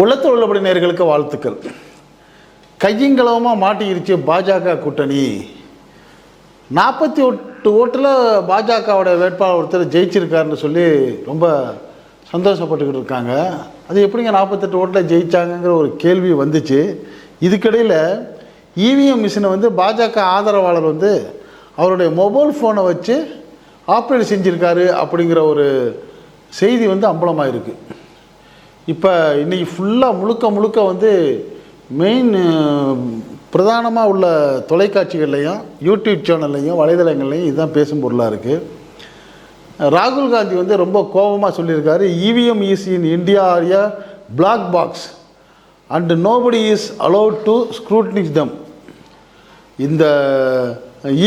உள்ளத்தில் உள்ளபடி நேர்களுக்கு வாழ்த்துக்கள். கையங்களவமாக மாட்டிக்கிடுச்சு பாஜக கூட்டணி. நாற்பத்தி எட்டு ஓட்டில் பாஜகவோட வேட்பாளர் ஒருத்தர் ஜெயிச்சிருக்காருன்னு சொல்லி ரொம்ப சந்தோஷப்பட்டுக்கிட்டு இருக்காங்க. அது எப்படிங்க நாற்பத்தெட்டு ஓட்டில் ஜெயிச்சாங்கங்கிற ஒரு கேள்வி வந்துச்சு. இதுக்கிடையில் இவிஎம் மிஷினை வந்து பாஜக ஆதரவாளர் வந்து அவருடைய மொபைல் ஃபோனை வச்சு ஆப்ரேட் செஞ்சுருக்காரு அப்படிங்கிற ஒரு செய்தி வந்து அம்பலமாக இருக்குது இப்போ இன்றைக்கி ஃபுல்லாக முழுக்க முழுக்க வந்து மெயின் பிரதானமாக உள்ள தொலைக்காட்சிகள்லையும் யூடியூப் சேனல்லையும் வலைதளங்கள்லையும் இதுதான் பேசும் பொருளாக இருக்குது ராகுல் காந்தி வந்து ரொம்ப கோபமாக சொல்லியிருக்காரு EVM is in India are a black box and nobody is allowed to scrutinise them இந்த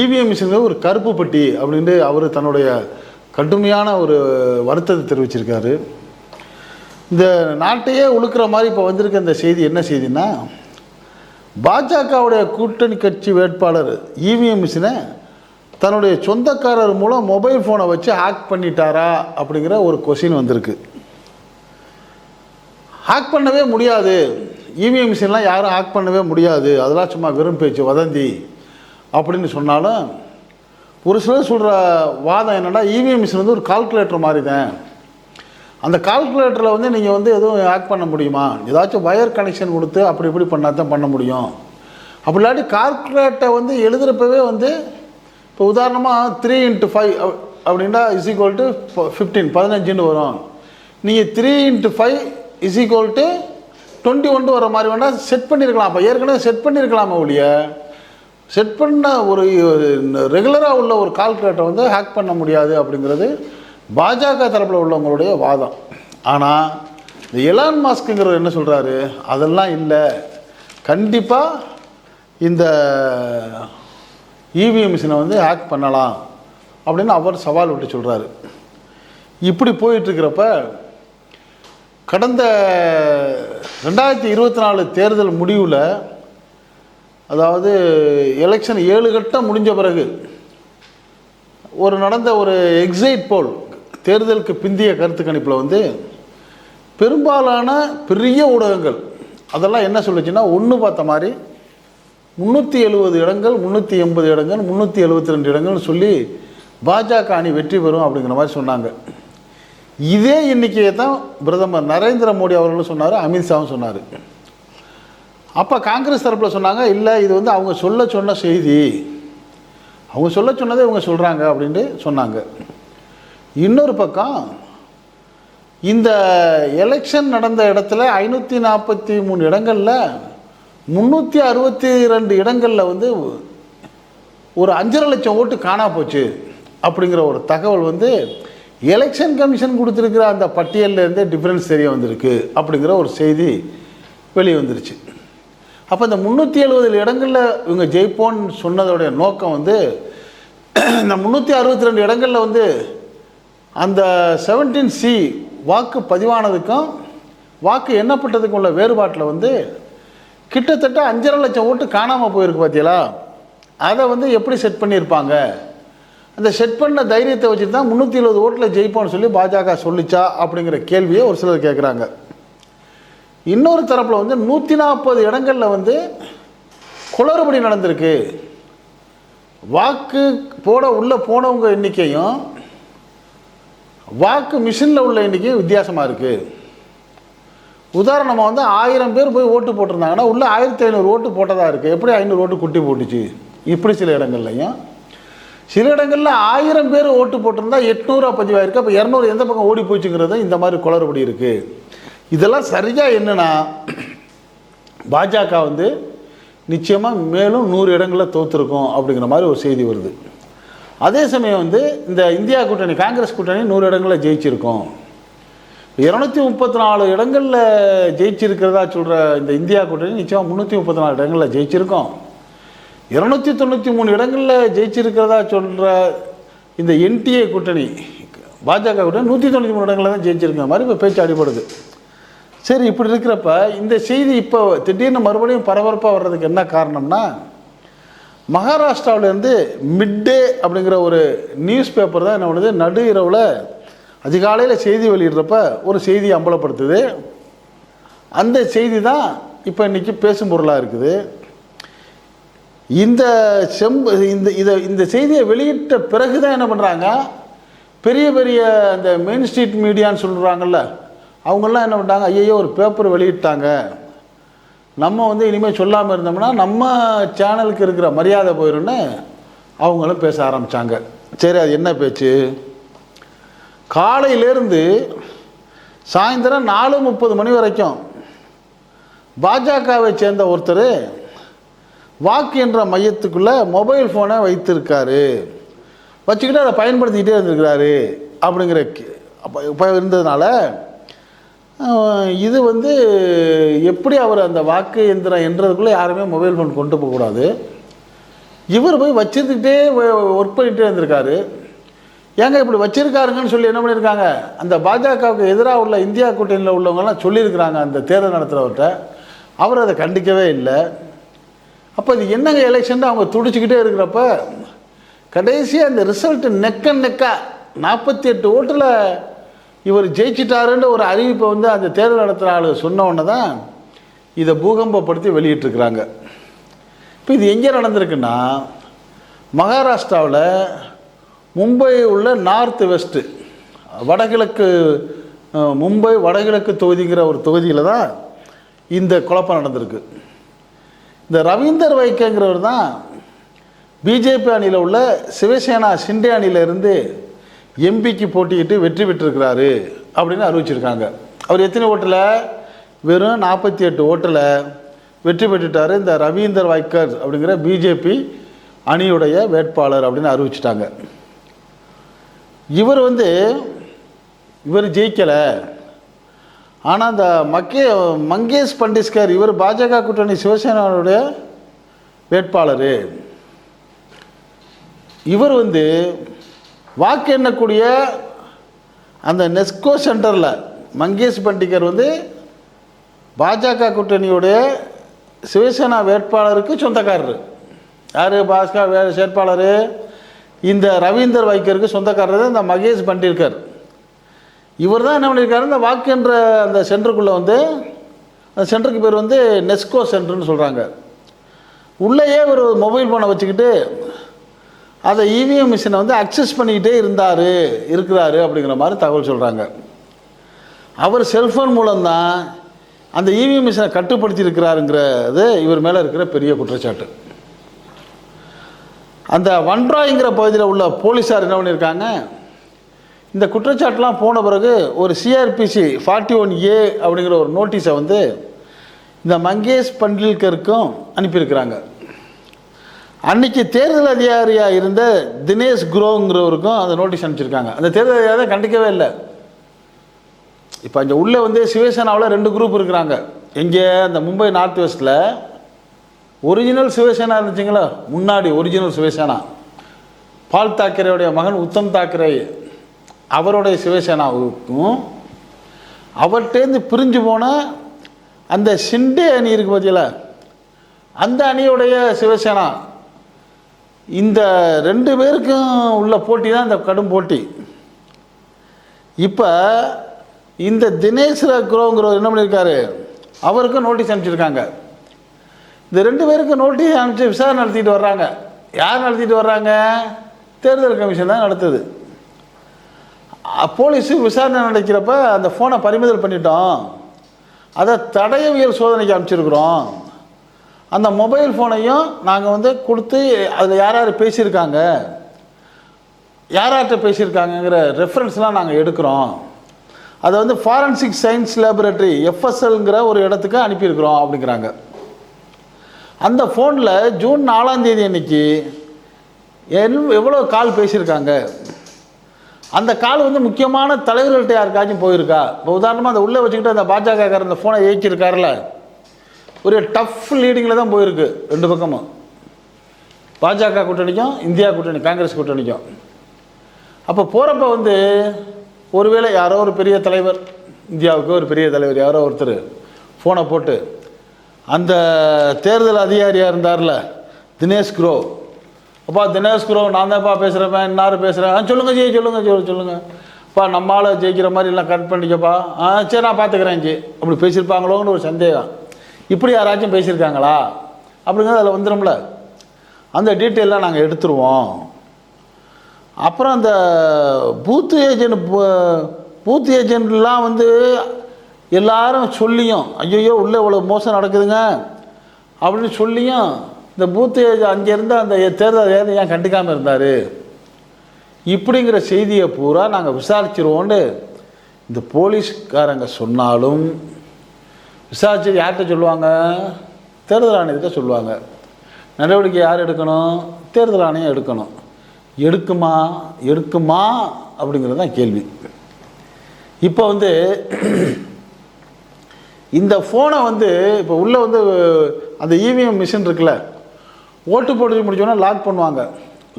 இவிஎம் மிஷின் ஒரு கருப்பு பெட்டி அப்படின்ட்டு அவர் தன்னுடைய கடுமையான ஒரு வருத்தத்தை தெரிவிச்சிருக்காரு. இந்த நாட்டையே உழுக்கிற மாதிரி இப்போ வந்திருக்க இந்த செய்தி என்ன செய்தின்னா பாஜகவுடைய கூட்டணி கட்சி வேட்பாளர் இவிஎம் மிஷினை தன்னுடைய சொந்தக்காரர் மூலம் மொபைல் ஃபோனை வச்சு ஹேக் பண்ணிட்டாரா அப்படிங்கிற ஒரு கொஷின் வந்திருக்கு. ஹேக் பண்ணவே முடியாது. இவிஎம் மிஷின்லாம் யாரும் ஹேக் பண்ணவே முடியாது. அதெல்லாம் சும்மா வெறும் பேச்சு வதந்தி அப்படின்னு சொன்னாலும் ஒரு சிலர் சொல்கிற வாதம் என்னென்னா இவிஎம் மிஷின் வந்து ஒரு கால்குலேட்டர் மாதிரி தான் அந்த கால்குலேட்டரில் வந்து நீங்கள் வந்து எதுவும் ஆக்ட் பண்ண முடியுமா? ஏதாச்சும் வயர் கனெக்ஷன் கொடுத்து அப்படி இப்படி பண்ணால் தான் பண்ண முடியும். அப்படி இல்லாட்டி கால்குலேட்டரை வந்து எழுதுகிறப்பவே வந்து இப்போ உதாரணமாக த்ரீ இன்ட்டு ஃபைவ் அப்படின்னா இஸ் ஈக்குவல் டு ஃபிஃப்டீன் பதினஞ்சுன்னு வரும். நீங்கள் three into five is equal to twenty ஒன்று வர மாதிரி வேணால் செட் பண்ணியிருக்கலாம் அப்போ ஏற்கனவே செட் பண்ணியிருக்கலாமா ஒழிய செட் பண்ண ஒரு ரெகுலராக உள்ள ஒரு கால்குலேட்டரை வந்து ஹேக் பண்ண முடியாது அப்படிங்கிறது பாஜக தரப்பில் உள்ளவங்களுடைய வாதம். ஆனால் இந்த எலான் மாஸ்க்குங்கிறவர் என்ன சொல்கிறாரு அதெல்லாம் இல்லை. கண்டிப்பாக இந்த இவிஎம் மிஷினை வந்து ஹேக் பண்ணலாம் அப்படின்னு அவர் சவால் விட்டு சொல்கிறாரு இப்படி போயிட்டுருக்கிறப்ப கடந்த ரெண்டாயிரத்தி இருபத்தி நாலு தேர்தல் முடிவில் அதாவது எலெக்ஷன் ஏழு கட்டம் முடிஞ்ச பிறகு ஒரு நடந்த ஒரு எக்ஸைட் போல் தேர்தலுக்கு பிந்திய கருத்து கணிப்பில் வந்து பெரும்பாலான பெரிய ஊடகங்கள் அதெல்லாம் என்ன சொல்லுச்சுன்னா ஒன்று பார்த்த மாதிரி முந்நூற்றி எழுபது இடங்கள் முந்நூற்றி எண்பது இடங்கள் முந்நூற்றி எழுபத்தி ரெண்டு இடங்கள்னு சொல்லி பாஜக அணி வெற்றி பெறும் அப்படிங்கிற மாதிரி சொன்னாங்க. இதே எண்ணிக்கையை தான் பிரதமர் நரேந்திர மோடி அவர்களும் சொன்னார் அமித்ஷாவும் சொன்னார். அப்போ காங்கிரஸ் தரப்பில் சொன்னாங்க இல்லை இது வந்து அவங்க சொல்ல சொன்ன செய்தி. அவங்க சொல்ல சொன்னதை இவங்க சொல்கிறாங்க அப்படின்ட்டு சொன்னாங்க. இன்னொரு பக்கம் இந்த எலெக்ஷன் நடந்த இடத்துல ஐநூற்றி நாற்பத்தி மூணு இடங்களில் முந்நூற்றி அறுபத்தி ரெண்டு இடங்களில் வந்து ஒரு அஞ்சரை லட்சம் ஓட்டு காணா போச்சு அப்படிங்கிற ஒரு தகவல் வந்து எலெக்ஷன் கமிஷன் கொடுத்துருக்கிற அந்த பட்டியல்ல டிஃப்ரென்ஸ் தெரிய வந்திருக்கு அப்படிங்கிற ஒரு செய்தி வெளியே வந்துருச்சு அப்போ இந்த முந்நூற்றி எழுபது இடங்களில் இவங்க ஜெயிப்போன்னு சொன்னதோடைய நோக்கம் வந்து இந்த முந்நூற்றி அறுபத்தி ரெண்டு இடங்களில் வந்து அந்த செவன்டீன் சி வாக்கு பதிவானதுக்கும் வாக்கு எண்ணப்பட்டதுக்கும் உள்ள வேறுபாட்டில் வந்து கிட்டத்தட்ட அஞ்சரை லட்சம் ஓட்டு காணாமல் போயிருக்கு பார்த்தீங்களா அதை வந்து எப்படி செட் பண்ணியிருப்பாங்க? அந்த செட் பண்ண தைரியத்தை வச்சுட்டு தான் முந்நூற்றி எழுபது ஓட்டில் ஜெயிப்போம்னு சொல்லி பாஜக சொல்லிச்சா அப்படிங்கிற கேள்வியை ஒரு சிலர் கேட்குறாங்க இன்னொரு தரப்பில் வந்து நூற்றி நாற்பது இடங்களில் வந்து குளறுபடி நடந்திருக்கு. வாக்கு போட உள்ளே போனவங்க எண்ணிக்கையும் வாக்கு மிஷினில் உள்ள எண்ணிக்கையும் வித்தியாசமாக இருக்குது உதாரணமாக வந்து ஆயிரம் பேர் போய் ஓட்டு போட்டிருந்தாங்கன்னா உள்ள ஆயிரத்தி ஐநூறு ஓட்டு போட்டதாக இருக்குது எப்படி ஐநூறு ஓட்டு குட்டி போட்டுச்சு? இப்படி சில இடங்கள்லையும். சில இடங்களில் ஆயிரம் பேர் ஓட்டு போட்டிருந்தா எட்நூறுவா பதிவாயிருக்கு. அப்போ இரநூறு எந்த பக்கம் ஓடி போச்சுங்கிறது இந்த மாதிரி குளறுபடி இருக்குது இதெல்லாம் சரியாக என்னென்னா பாஜக வந்து நிச்சயமாக மேலும் நூறு இடங்களில் தோற்றுருக்கும் அப்படிங்கிற மாதிரி ஒரு செய்தி வருது. அதே சமயம் வந்து இந்த இந்தியா கூட்டணி காங்கிரஸ் கூட்டணி நூறு இடங்களில் ஜெயிச்சிருக்கோம். இரநூத்தி முப்பத்தி நாலு இடங்களில் ஜெயிச்சிருக்கிறதா சொல்கிற இந்த இந்தியா கூட்டணி நிச்சயம் முந்நூற்றி முப்பத்தி நாலு இடங்களில் ஜெயிச்சிருக்கோம். இரநூத்தி தொண்ணூற்றி மூணு இடங்களில் ஜெயிச்சிருக்கிறதா சொல்கிற இந்த என்டிஏ கூட்டணி பாஜக கூட்டணி நூற்றி தொண்ணூற்றி மூணு இடங்களில் தான் ஜெயிச்சிருக்கிற மாதிரி இப்போ பேச்சு அடிபடுது. சரி இப்படி இருக்கிறப்ப இந்த செய்தி இப்போ திடீர்னு மறுபடியும் பரபரப்பாக வர்றதுக்கு என்ன காரணம்னா மகாராஷ்டிராவிலேருந்து மிட்டே அப்படிங்கிற ஒரு நியூஸ் பேப்பர் தான் என்ன பண்ணுது? நடு இரவில் அதிகாலையில் செய்தி வெளியிடுறப்ப ஒரு செய்தி அம்பலப்படுத்துது. அந்த செய்தி தான் இப்போ இன்றைக்கி பேசும் பொருளாக இருக்குது. இந்த செம்பு இந்த இதை இந்த செய்தியை வெளியிட்ட பிறகு தான் என்ன பண்ணுறாங்க பெரிய பெரிய அந்த மெயின் ஸ்ட்ரீட் மீடியான்னு சொல்கிறாங்கல்ல அவங்கெல்லாம் என்ன பண்ணுறாங்க ஐயோ ஒரு பேப்பர் வெளியிட்டாங்க. நம்ம வந்து இனிமேல் சொல்லாமல் இருந்தோம்னா நம்ம சேனலுக்கு இருக்கிற மரியாதை போயிடும்னு அவங்களும் பேச ஆரம்பித்தாங்க சரி அது என்ன பேச்சு? காலையிலேருந்து சாயந்தரம் நாலு முப்பது மணி வரைக்கும் பாஜகவை சேர்ந்த ஒருத்தர் வாக்கு என்ற மையத்துக்குள்ளே மொபைல் ஃபோனை வைத்திருக்காரு. வச்சுக்கிட்டு அதை பயன்படுத்திக்கிட்டே இருந்திருக்கிறாரு. அப்படிங்கிற கே- அப்ப இருந்ததுனால இது வந்து எப்படி அவர் அந்த வாக்கு எந்திரம் என்றதுக்குள்ளே யாருமே மொபைல் ஃபோன் கொண்டு போகக்கூடாது இவர் போய் வச்சிருந்துக்கிட்டே ஒர்க் பண்ணிகிட்டே இருந்திருக்காரு. ஏங்க இப்படி வச்சிருக்காருங்கன்னு சொல்லி என்ன பண்ணியிருக்காங்க அந்த பாஜகவுக்கு எதிராக உள்ள இந்தியா கூட்டணியில் உள்ளவங்கலாம் சொல்லியிருக்கிறாங்க அந்த தேர்தல் நடத்துகிறவர்கிட்ட அவர் அதை கண்டிக்கவே இல்லை. அப்போ இது என்னங்க எலெக்ஷன் அவங்க துடிச்சிக்கிட்டே இருக்கிறப்ப கடைசியாக அந்த ரிசல்ட்டு நெக்க நெக்க நாற்பத்தி எட்டு ஓட்டில் இவர் ஜெயிச்சிட்டாருன்ற ஒரு அறிவிப்பை வந்து அந்த தேர்தல் நடத்துகிற ஆள் சொன்ன உடனே தான் இதை பூகம்பப்படுத்தி வெளியிட்டிருக்கிறாங்க. இப்போ இது எங்கே நடந்திருக்குன்னா மகாராஷ்டிராவில் மும்பை உள்ள நார்த் வெஸ்ட்டு வடகிழக்கு மும்பை வடகிழக்கு தொகுதிங்கிற ஒரு தொகுதியில் தான் இந்த குழப்பம் நடந்திருக்கு. இந்த ரவீந்தர் வைக்கங்கிறவர் தான் பிஜேபி அணியில் உள்ள சிவசேனா ஷிண்டே அணியிலிருந்து இருந்து எம்பிக்கு போட்டியிட்டு வெற்றி பெற்றிருக்கிறாரு அப்படின்னு அறிவிச்சிருக்காங்க. அவர் எத்தனை ஓட்டில்? வெறும் நாற்பத்தி எட்டு ஓட்டில் வெற்றி பெற்றுட்டார். இந்த ரவீந்தர் வைக்கர் அப்படிங்கிற பிஜேபி அணியுடைய வேட்பாளர் அப்படின்னு அறிவிச்சிட்டாங்க. இவர் வந்து இவர் ஜெயிக்கலை. ஆனால் இந்த மக்கே மங்கேஷ் பண்டிஸ்கர் இவர் பாஜக கூட்டணி சிவசேனாவுடைய வேட்பாளர். இவர் வந்து வாக்கு எண்ணக்கூடிய அந்த நெஸ்கோ சென்டரில் மங்கேஷ் பண்டிகர் வந்து பாஜக கூட்டணியுடைய சிவசேனா வேட்பாளருக்கு சொந்தக்காரர். யார்? பாஜக வே வேட்பாளர்? இந்த ரவீந்தர் வைக்கருக்கு சொந்தக்காரர் தான் இந்த மகேஷ் பண்டிர்கர் இவர் தான் என்ன பண்ணியிருக்காரு இந்த வாக்குன்ற அந்த சென்டருக்குள்ளே வந்து அந்த சென்டருக்கு பேர் வந்து நெஸ்கோ சென்டர்னு சொல்கிறாங்க உள்ளேயே ஒரு மொபைல் ஃபோனை வச்சுக்கிட்டு அதை இவிஎம் மிஷினை வந்து அக்சஸ் பண்ணிக்கிட்டே இருந்தார் இருக்கிறாரு அப்படிங்கிற மாதிரி தகவல் சொல்கிறாங்க அவர் செல்ஃபோன் மூலம்தான் அந்த இவிஎம் மிஷினை கட்டுப்படுத்தி இருக்கிறாருங்கிறது இவர் மேலே இருக்கிற பெரிய குற்றச்சாட்டு. அந்த வன்ட்ராய்ங்கிற பகுதியில் உள்ள போலீஸார் என்ன பண்ணியிருக்காங்க? இந்த குற்றச்சாட்டுலாம் போன பிறகு ஒரு சிஆர்பிசி ஃபார்ட்டி ஒன் ஏ அப்படிங்கிற ஒரு நோட்டீஸை வந்து இந்த மங்கேஷ் பண்டில்கருக்கும் அனுப்பியிருக்கிறாங்க. அன்னைக்கு தேர்தல் அதிகாரியாக இருந்த தினேஷ் குரோங்கிறவருக்கும் அந்த நோட்டீஸ் அனுப்பிச்சிருக்காங்க. அந்த தேர்தல் அதிகாரி கண்டிக்கவே இல்லை. இப்போ அங்கே உள்ளே வந்து சிவசேனாவில் ரெண்டு குரூப் இருக்கிறாங்க. எங்கே அந்த மும்பை நார்த் வெஸ்ட்டில் ஒரிஜினல் சிவசேனா இருந்துச்சுங்களா? முன்னாடி ஒரிஜினல் சிவசேனா. பால் தாக்கரேவுடைய மகன் உத்தம் தாக்கரே அவருடைய சிவசேனாவுக்கும் அவர்கிட்டேருந்து பிரிஞ்சு போன அந்த சிண்டே அணி இருக்கு பார்த்தீங்களா அந்த அணியுடைய சிவசேனா. இந்த ரெண்டு பேருக்கும் உள்ள போட்டி தான் இந்த கடும் போட்டி. இப்போ இந்த தினேஷ் குரோங்கிறவர் என்ன பண்ணியிருக்காரு அவருக்கும் நோட்டீஸ் அனுப்பிச்சிருக்காங்க. இந்த ரெண்டு பேருக்கும் நோட்டீஸ் அனுப்பிச்சு விசாரணை நடத்திட்டு வர்றாங்க. யார் நடத்திட்டு வர்றாங்க? தேர்தல் கமிஷன் தான் நடத்துது. போலீஸு விசாரணை நடக்கிறப்ப அந்த ஃபோனை பறிமுதல் பண்ணிட்டோம். அதை தடயவியல் சோதனைக்கு அனுப்பிச்சிருக்கிறோம். அந்த மொபைல் ஃபோனையும் நாங்கள் வந்து கொடுத்து அதில் யார் யார் பேசியிருக்காங்க? யார்கிட்ட பேசியிருக்காங்கங்கிற ரெஃபரன்ஸ்லாம் நாங்கள் எடுக்கிறோம். அதை வந்து ஃபாரன்சிக் சயின்ஸ் லேபரேட்டரி எஃப்எஸ்எல்ங்கிற ஒரு இடத்துக்கு அனுப்பியிருக்கிறோம் அப்படிங்கிறாங்க. அந்த ஃபோனில் ஜூன் நாலாந்தேதி அன்னைக்கு என் எவ்வளோ கால் பேசியிருக்காங்க? அந்த கால் வந்து முக்கியமான தலைவர்கள்ட்ட யாருக்காச்சும் போயிருக்கா? இப்போ உதாரணமாக அந்த உள்ளே வச்சுக்கிட்டு அந்த பாஜகக்காரர் அந்த ஃபோனை இயக்கியிருக்காருல ஒரு டஃப் லீடிங்கில் தான் போயிருக்கு ரெண்டு பக்கமும். பாஜக கூட்டணிக்கும் இந்தியா கூட்டணி காங்கிரஸ் கூட்டணிக்கும். அப்போ போகிறப்ப வந்து ஒருவேளை யாரோ ஒரு பெரிய தலைவர் இந்தியாவுக்கு ஒரு பெரிய தலைவர் யாரோ ஒருத்தர் ஃபோனை போட்டு அந்த தேர்தல் அதிகாரியாக இருந்தார்ல தினேஷ் குரோ. அப்பா தினேஷ் குரோ நான் தான்ப்பா பேசுகிறேன் இன்னார் பேசுகிறேன் சொல்லுங்கள் ஜெய் சொல்லுங்கள் சொல்லு சொல்லுங்கள் அப்பா நம்மளால் ஜெயிக்கிற மாதிரி எல்லாம் கட் பண்ணிக்கப்பா. ஆ சரி நான் பார்த்துக்கிறேன் ஜி அப்படி பேசியிருப்பாங்களோன்னு ஒரு சந்தேகம். இப்படி யாராச்சும் பேசியிருக்காங்களா? அப்படிங்கிறது அதில் வந்துடும்ல அந்த டீட்டெயிலாம் நாங்கள் எடுத்துருவோம். அப்புறம் அந்த பூத் ஏஜென்ட் பூத் ஏஜென்ட்லாம் வந்து எல்லாரும் சொல்லியும் ஐயோ உள்ளே இவ்வளோ மோசம் நடக்குதுங்க. அப்படின்னு சொல்லியும் இந்த பூத் ஏஜென்ட் அங்கே இருந்த அந்த தேர்தல் ஏதை ஏன் கண்டுக்காமல் இருந்தார்? இப்படிங்கிற செய்தியை பூரா நாங்கள் விசாரிச்சிருவோன்னு இந்த போலீஸ்காரங்க சொன்னாலும் விசாரிச்சு யார்கிட்ட சொல்லுவாங்க? தேர்தல் ஆணையத்தை சொல்லுவாங்க. நடவடிக்கை யார் எடுக்கணும்? தேர்தல் ஆணையம் எடுக்கணும். எடுக்குமா? எடுக்குமா? அப்படிங்கிறது தான் கேள்வி. இப்போ வந்து இந்த ஃபோனை வந்து இப்போ உள்ளே வந்து அந்த இவிஎம் மிஷின் இருக்குல்ல ஓட்டு போட்டு முடிச்சோன்னா லாக் பண்ணுவாங்க.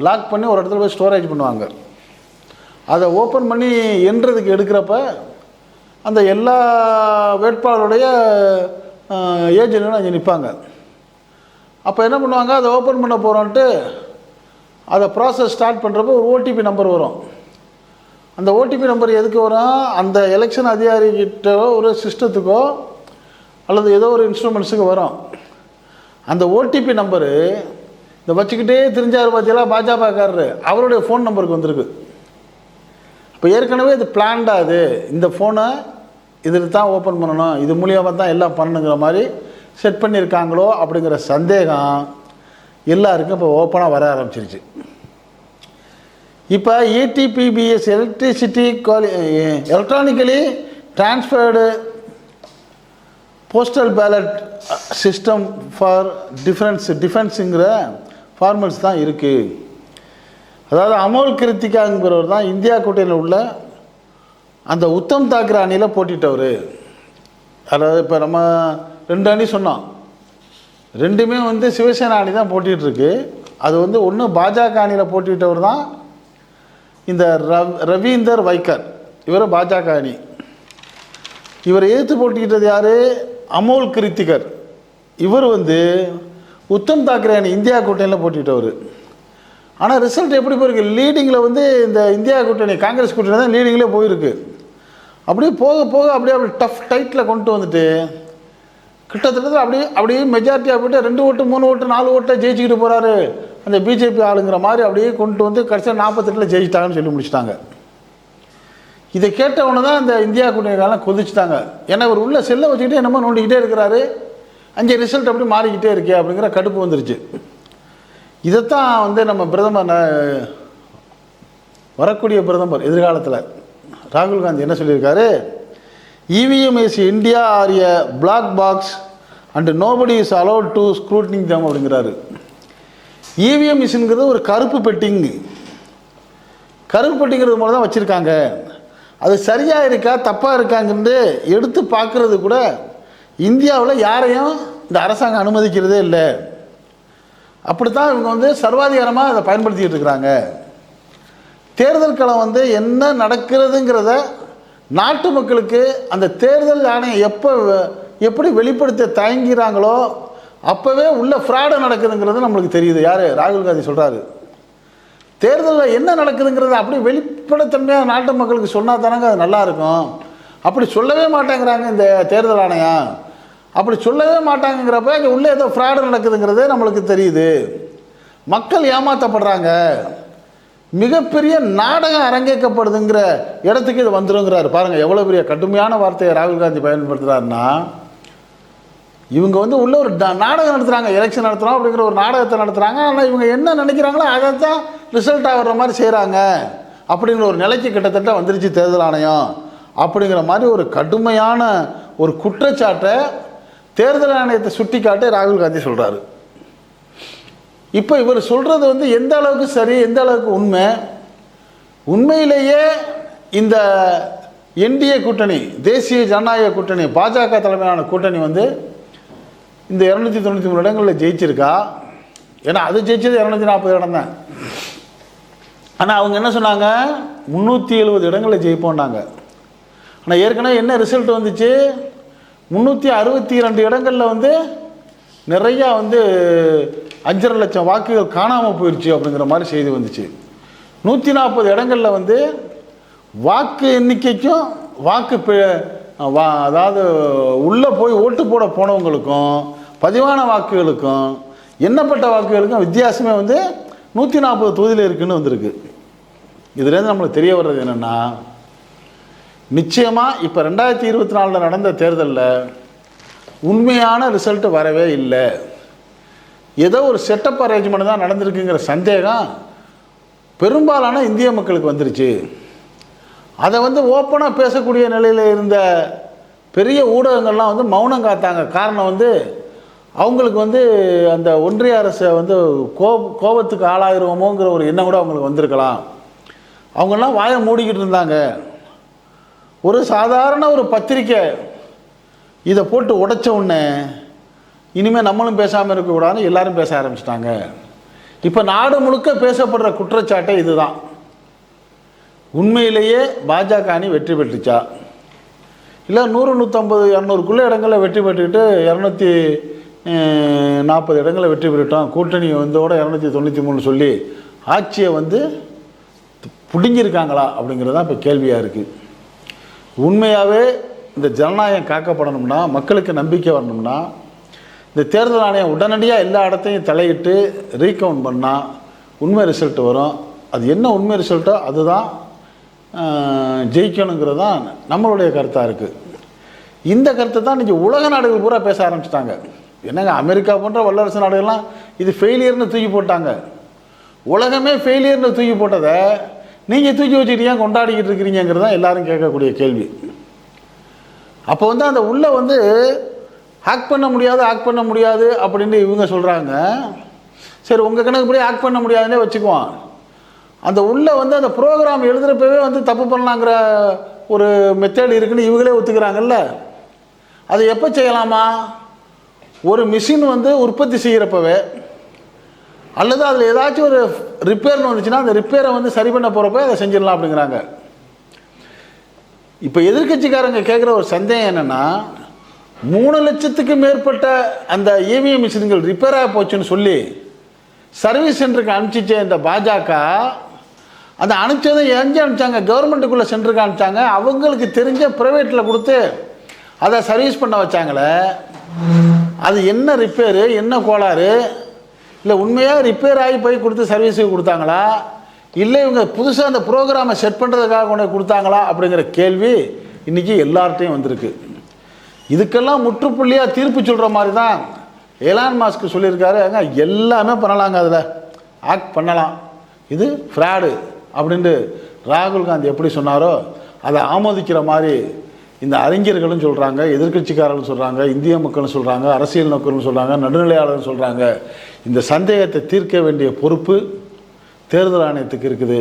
லாக் பண்ணி ஒரு இடத்துல போய் ஸ்டோரேஜ் பண்ணுவாங்க. அதை ஓப்பன் பண்ணி என்றதுக்கு எடுக்கிறப்ப அந்த எல்லா வேட்பாளருடைய ஏஜென்ட்டும் அங்கே நிற்பாங்க அப்போ என்ன பண்ணுவாங்க? அதை ஓப்பன் பண்ண போகிறோன்ட்டு அதை ப்ராசஸ் ஸ்டார்ட் பண்ணுறப்போ ஒரு ஓடிபி நம்பர் வரும். அந்த ஓடிபி நம்பர் எதுக்கு வரும்? அந்த எலெக்ஷன் அதிகாரிகிட்ட ஒரு சிஸ்டத்துக்கோ அல்லது ஏதோ ஒரு இன்ஸ்ட்ருமெண்ட்ஸுக்கு வரும். அந்த ஓடிபி நம்பரு இந்த வச்சுக்கிட்டே தெரிஞ்சார் பார்த்தீங்களா பாஜகக்காரரு. அவருடைய ஃபோன் நம்பருக்கு வந்திருக்கு. இப்போ ஏற்கனவே இது பிளான்டா அது இந்த ஃபோனை இதில் தான் ஓப்பன் பண்ணணும். இது மூலியமாக தான் எல்லாம் பண்ணணுங்கிற மாதிரி செட் பண்ணியிருக்காங்களோ அப்படிங்கிற சந்தேகம் எல்லாருக்கும் இப்போ ஓப்பனாக வர ஆரம்பிச்சிருச்சு. இப்போ ETPBS electricity குவாலி electronically transferred postal ballot system for difference டிஃபென்ஸுங்கிற formals தான் இருக்குது அதாவது அமோல் கிருத்திகாங்கிறவர் தான் இந்தியா கூட்டையில் உள்ள அந்த உத்தம் தாக்கரே அணியில் போட்டிட்டவர். அதாவது இப்போ நம்ம ரெண்டு அணி சொன்னோம். ரெண்டுமே வந்து சிவசேனா அணி தான் போட்டிகிட்ருக்கு அது வந்து ஒன்று பாஜக அணியில் போட்டிட்டவர் தான் இந்த ரவ் ரவீந்தர் வைக்கர் இவர் பாஜக அணி. இவரை எதிர்த்து போட்டிக்கிட்டது யார்? அமோல் கிருத்திகர். இவர் வந்து உத்தம் தாக்கரே அணி இந்தியா கூட்டணியில் போட்டிட்டவர். ஆனால் ரிசல்ட் எப்படி போயிருக்கு? லீடிங்கில் வந்து இந்த இந்தியா கூட்டணி காங்கிரஸ் கூட்டணி தான் லீடிங்கில் போயிருக்கு. அப்படியே போக போக அப்படியே அப்படி டஃப் டைட்டில் கொண்டு வந்துட்டு கிட்டத்தட்ட அப்படியே அப்படியே மெஜாரிட்டியாக போயிட்டு ரெண்டு ஓட்டு மூணு ஓட்டு நாலு ஓட்டை ஜெயிச்சுக்கிட்டு போகிறாரு அந்த பிஜேபி ஆளுங்கிற மாதிரி அப்படியே கொண்டு வந்து கடைசியாக நாற்பத்தெட்டில் ஜெயிச்சிட்டாங்கன்னு சொல்லி முடிச்சிட்டாங்க. இதை கேட்டவொன்னே தான் இந்த இந்தியா கூட்டணிக்காரலாம் கொதிச்சுட்டாங்க. ஏன்னா இவர் உள்ள செல்லை வச்சுக்கிட்டே என்னமோ நோண்டிக்கிட்டே இருக்கிறாரு. அங்கே ரிசல்ட் அப்படி மாறிக்கிட்டே இருக்கே அப்படிங்கிற கடுப்பு வந்துருச்சு. இதைத்தான் வந்து நம்ம பிரதமர் வரக்கூடிய பிரதமர் எதிர்காலத்தில் ராகுல் காந்தி என்ன சொல்லியிருக்காரு? EVM is India are a black box and nobody is allowed to scrutinise them அப்படிங்கிறாரு. இவிஎம் மிஷின்ங்கிறது ஒரு கருப்பு பெட்டிங். கருப்பு பெட்டிங்கிறது மூலம் தான் வச்சுருக்காங்க. அது சரியாக இருக்கா தப்பாக இருக்காங்கன்னு எடுத்து பார்க்குறது கூட இந்தியாவில் யாரையும் இந்த அரசாங்கம் அனுமதிக்கிறதே இல்லை. அப்படித்தான் இவங்க வந்து சர்வாதிகாரமாக அதை பயன்படுத்திக்கிட்டு இருக்கிறாங்க. தேர்தல் களம் வந்து என்ன நடக்கிறதுங்கிறத நாட்டு மக்களுக்கு அந்த தேர்தல் ஆணையம் எப்போ எப்படி வெளிப்படுத்த தயங்கிறாங்களோ அப்போவே உள்ள ஃப்ராடு நடக்குதுங்கிறது நம்மளுக்கு தெரியுது. யார்? ராகுல் காந்தி சொல்கிறாரு தேர்தலில் என்ன நடக்குதுங்கிறது அப்படி வெளிப்படைத்தன்மையாக நாட்டு மக்களுக்கு சொன்னால் தானங்க அது நல்லாயிருக்கும் அப்படி சொல்லவே மாட்டேங்கிறாங்க இந்த தேர்தல் ஆணையம். அப்படி சொல்லவே மாட்டாங்கிறப்ப இங்கே உள்ளே ஏதோ ஃப்ராடு நடக்குதுங்கிறதே நம்மளுக்கு தெரியுது. மக்கள் ஏமாற்றப்படுறாங்க மிகப்பெரிய நாடகம் அரங்கேற்கப்படுதுங்கிற இடத்துக்கு இது வந்துருங்கிறாரு. பாருங்கள் எவ்வளோ பெரிய கடுமையான வார்த்தையை ராகுல் காந்தி பயன்படுத்துகிறாருன்னா இவங்க வந்து உள்ள ஒரு நாடகம் நடத்துகிறாங்க எலெக்ஷன் நடத்துகிறோம் அப்படிங்கிற ஒரு நாடகத்தை நடத்துகிறாங்க ஆனால் இவங்க என்ன நினைக்கிறாங்களோ அதை தான் ரிசல்ட் ஆகிற மாதிரி செய்கிறாங்க அப்படிங்கிற ஒரு நிலைக்கு கிட்டத்தட்ட வந்துருச்சு தேர்தல் ஆணையம். அப்படிங்கிற மாதிரி ஒரு கடுமையான ஒரு குற்றச்சாட்டை தேர்தல் ஆணையத்தை சுட்டி காட்டி ராகுல் காந்தி சொல்கிறாரு இப்போ இவர் சொல்கிறது வந்து எந்த அளவுக்கு சரி எந்த அளவுக்கு உண்மை? உண்மையிலேயே இந்த என்டிஏ கூட்டணி தேசிய ஜனநாயக கூட்டணி பாஜக தலைமையிலான கூட்டணி வந்து இந்த இரநூத்தி தொண்ணூற்றி மூணு இடங்களில் ஜெயிச்சிருக்கா? ஏன்னா அது ஜெயிச்சது இரநூத்தி நாற்பது இடம் தான். ஆனால் அவங்க என்ன சொன்னாங்க? முந்நூற்றி எழுபது இடங்களில் ஜெயிப்போன்னாங்க ஆனால் ஏற்கனவே என்ன ரிசல்ட் வந்துச்சு? முந்நூற்றி அறுபத்தி ரெண்டு இடங்களில் வந்து நிறையா வந்து அஞ்சரை லட்சம் வாக்குகள் காணாமல் போயிடுச்சு அப்படிங்கிற மாதிரி செய்தி வந்துச்சு. நூற்றி நாற்பது இடங்களில் வந்து வாக்கு எண்ணிக்கைக்கும் வாக்கு வா அதாவது உள்ளே போய் ஓட்டு போட போனவங்களுக்கும் பதிவான வாக்குகளுக்கும் எண்ணப்பட்ட வாக்குகளுக்கும் வித்தியாசமே வந்து நூற்றி நாற்பது தொகுதியில் இருக்குன்னு வந்திருக்கு. இதுலேருந்து நம்மளுக்கு தெரிய வர்றது என்னென்னா நிச்சயமாக இப்போ ரெண்டாயிரத்தி இருபத்தி நாலில் நடந்த தேர்தலில் உண்மையான ரிசல்ட் வரவே இல்லை. ஏதோ ஒரு செட்டப் அரேஞ்ச்மெண்ட் தான் நடந்திருக்குங்கிற சந்தேகம் பெரும்பாலான இந்திய மக்களுக்கு வந்துருச்சு. அதை வந்து ஓப்பனாக பேசக்கூடிய நிலையில் இருந்த பெரிய ஊடகங்கள்லாம் வந்து மௌனம் காத்தாங்க. காரணம் வந்து அவங்களுக்கு வந்து அந்த ஒன்றிய அரசை வந்து கோ கோபத்துக்கு ஆளாயிருவோமோங்கிற ஒரு எண்ணம் கூட அவங்களுக்கு வந்திருக்கலாம். அவங்கெல்லாம் வாயை மூடிக்கிட்டு இருந்தாங்க. ஒரு சாதாரண ஒரு பத்திரிக்கை இதை போட்டு உடைச்ச உடனே இனிமேல் நம்மளும் பேசாமல் இருக்கக்கூடாதுன்னு எல்லாரும் பேச ஆரம்பிச்சிட்டாங்க. இப்போ நாடு முழுக்க பேசப்படுற குற்றச்சாட்டே இதுதான். உண்மையிலேயே பாஜக அணி வெற்றி பெற்றுச்சா? இல்லை நூறு நூற்றம்பது இரநூறுக்குள்ளே இடங்களில் வெற்றி பெற்றுக்கிட்டு இரநூத்தி நாற்பது இடங்களில் வெற்றி பெற்றுட்டோம். கூட்டணி வந்தோட இரநூத்தி தொண்ணூற்றி மூணு சொல்லி ஆட்சியை வந்து பிடுங்கியிருக்காங்களா அப்படிங்கிறது தான் இப்போ கேள்வியாக இருக்குது உண்மையாகவே இந்த ஜனநாயகம் காக்கப்படணும்னா மக்களுக்கு நம்பிக்கை வரணும்னா இந்த தேர்தல் ஆணையம் உடனடியாக எல்லா இடத்தையும் தலையிட்டு ரீகவுண்ட் பண்ணால் உண்மை ரிசல்ட் வரும். அது என்ன உண்மை ரிசல்ட்டோ அதுதான் ஜெயிக்கணுங்கிறது தான் நம்மளுடைய கருத்தாக இருக்குது இந்த கருத்தை தான் இன்றைக்கி உலக நாடுகள் பூரா பேச ஆரம்பிச்சிட்டாங்க. என்னங்க அமெரிக்கா போன்ற வல்லரசு நாடுகள்லாம் இது ஃபெயிலியர்னு தூக்கி போட்டாங்க. உலகமே ஃபெயிலியர்னு தூக்கி போட்டதை நீங்கள் தூக்கி வச்சுக்கிட்டு ஏன் கொண்டாடிக்கிட்டு இருக்கிறீங்கிறது தான் எல்லோரும் கேட்கக்கூடிய கேள்வி. அப்போ வந்து அந்த உள்ள வந்து ஹேக் பண்ண முடியாது ஹேக் பண்ண முடியாது அப்படின்னு இவங்க சொல்கிறாங்க சரி உங்கள் கணக்குப்படி ஹேக் பண்ண முடியாதுன்னே வச்சுக்குவோம். அந்த உள்ள வந்து அந்த ப்ரோக்ராம் எழுதுகிறப்பவே வந்து தப்பு பண்ணலாங்கிற ஒரு மெத்தட் இருக்குன்னு இவங்களே ஒத்துக்கிறாங்கல்ல. அதை எப்போ செய்யலாமா? ஒரு மிஷின் வந்து உற்பத்தி செய்கிறப்பவே அல்லது அதில் ஏதாச்சும் ஒரு ரிப்பேர்னு வந்துச்சுன்னா அந்த ரிப்பேரை வந்து சரி பண்ண போகிறப்ப அதை செஞ்சிடலாம் அப்படிங்கிறாங்க. இப்போ எதிர்க்கட்சிக்காரங்க கேட்குற ஒரு சந்தேகம் என்னென்னா மூணு லட்சத்துக்கு மேற்பட்ட அந்த இவிஎம் மிஷின்கள் ரிப்பேர் ஆக போச்சுன்னு சொல்லி சர்வீஸ் சென்டருக்கு அனுப்பிச்சிச்ச இந்த பாஜக அந்த அனுப்பிச்சதை எங்கே அனுப்பிச்சாங்க. கவர்மெண்ட்டுக்குள்ளே சென்டருக்கு அனுப்பிச்சாங்க. அவங்களுக்கு தெரிஞ்ச ப்ரைவேட்டில் கொடுத்து அதை சர்வீஸ் பண்ண வச்சாங்களே அது என்ன ரிப்பேரு என்ன கோளாறு? இல்லை உண்மையாக ரிப்பேர் ஆகி போய் கொடுத்து சர்வீஸுக்கு கொடுத்தாங்களா? இல்லை இவங்க புதுசாக அந்த ப்ரோக்ராமை செட் பண்ணுறதுக்காக கொண்டு கொடுத்தாங்களா அப்படிங்கிற கேள்வி இன்றைக்கி எல்லார்ட்டையும் வந்திருக்கு. இதுக்கெல்லாம் முற்றுப்புள்ளியாக தீர்ப்பு சொல்கிற மாதிரி தான் எலான் மாஸ்க் சொல்லியிருக்காரு. ஏங்க எல்லாமே பண்ணலாங்க அதில். ஆக்ட் பண்ணலாம். இது ஃப்ராடு அப்படின்ட்டு ராகுல் காந்தி எப்படி சொன்னாரோ அதை ஆமோதிக்கிற மாதிரி இந்த அறிஞர்களும் சொல்கிறாங்க எதிர்கட்சிக்காரர்கள் சொல்கிறாங்க இந்திய மக்களும் சொல்கிறாங்க அரசியல் நோக்கர்களும் சொல்கிறாங்க நடுநிலையாளர்கள் சொல்கிறாங்க இந்த சந்தேகத்தை தீர்க்க வேண்டிய பொறுப்பு தேர்தல் ஆணையத்துக்கு இருக்குது.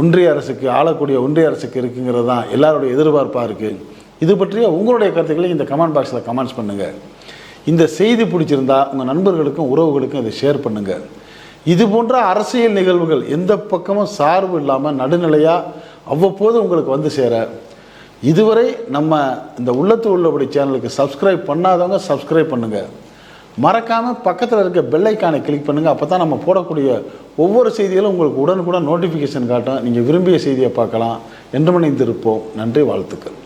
ஒன்றிய அரசுக்கு ஆளக்கூடிய ஒன்றிய அரசுக்கு இருக்குங்கிறது தான் எல்லாருடைய எதிர்பார்ப்பாக இருக்குது இது பற்றிய உங்களுடைய கருத்துக்களை இந்த கமெண்ட் பாக்ஸில் கமெண்ட்ஸ் பண்ணுங்கள் இந்த செய்தி பிடிச்சிருந்தா உங்கள் நண்பர்களுக்கும் உறவுகளுக்கும் இதை ஷேர் பண்ணுங்கள் இது போன்ற அரசியல் நிகழ்வுகள் எந்த பக்கமும் சார்பு இல்லாமல் நடுநிலையாக அவ்வப்போது உங்களுக்கு வந்து சேர. இதுவரை நம்ம இந்த உள்ளத்து உள்ளபடி சேனலுக்கு சப்ஸ்கிரைப் பண்ணாதவங்க சப்ஸ்கிரைப் பண்ணுங்கள் மறக்காமல் பக்கத்தில் இருக்க பெல்லைக்கானை கிளிக் பண்ணுங்கள் அப்போ தான் நம்ம போடக்கூடிய ஒவ்வொரு செய்திகளும் உங்களுக்கு உடனுக்குடன் நோட்டிஃபிகேஷன் காட்டும் நீங்கள் விரும்பிய செய்தியை பார்க்கலாம். என்று மணிந்திருப்போம் நன்றி வாழ்த்துக்கள்.